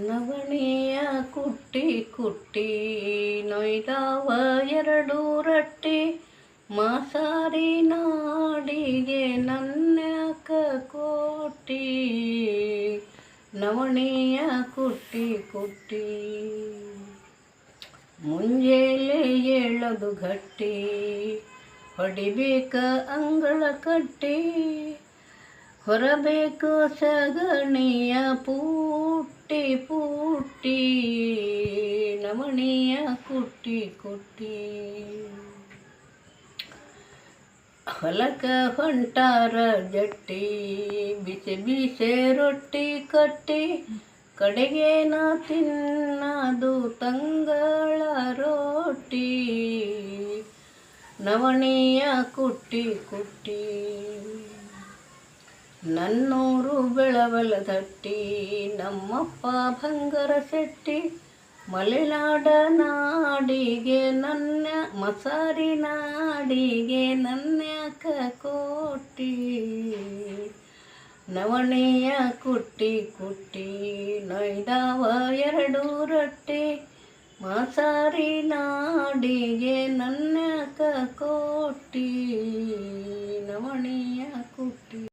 ನವಣಿಯ ಕುಟ್ಟಿ ಕುಟ್ಟಿ ನೊಯ್ದಾವ ಎರಡು ರಟ್ಟಿ. ಮಾಸಾರಿ ನಾಡಿಗೆ ನನ್ಯಾಕ ಕೋಟಿ. ನವಣಿಯ ಕುಟ್ಟಿ ಕುಟ್ಟಿ. ಮುಂಜೇಲೆ ಏಳದು ಗಟ್ಟಿ. ಹೊಡಿಬೇಕ ಅಂಗಳ ಕಟ್ಟಿ. ಹೊರಬೇಕು ಸಗಣಿಯ ಪುಟ್ಟಿ ಪುಟ್ಟಿ ನಮಣಿಯ ಕುಟ್ಟಿ ಕುಟ್ಟಿ. ಹೊಲಕ ಹೊಂಟಾರ ಜಟ್ಟಿ, ಬಿಸಿ ಬಿಸಿ ರೊಟ್ಟಿ ಕಟ್ಟಿ ಕಡೆಗೆ ನಾ ತಿನ್ನದು ತಂಗಳ ರೊಟ್ಟಿ ನವಣಿಯ ಕುಟ್ಟಿ ಕುಟ್ಟಿ. ನನ್ನೂರು ಬೆಳವಲ ತಟ್ಟಿ, ನಮ್ಮಪ್ಪ ಭಂಗರ ಶೆಟ್ಟಿ, ಮಲೆನಾಡ ನಾಡಿಗೆ ನನ್ನ, ಮಸಾರಿ ನಾಡಿಗೆ ನನ್ಯಾಕ ಕೋಟಿ. ನವಣೆಯ ಕುಟ್ಟಿ ಕುಟ್ಟಿ ನೈದಾವ ಎರಡು ರೊಟ್ಟಿ, ಮಸಾರಿ ನಾಡಿಗೆ ನನ್ಯಾಕ ಕೋಟಿ.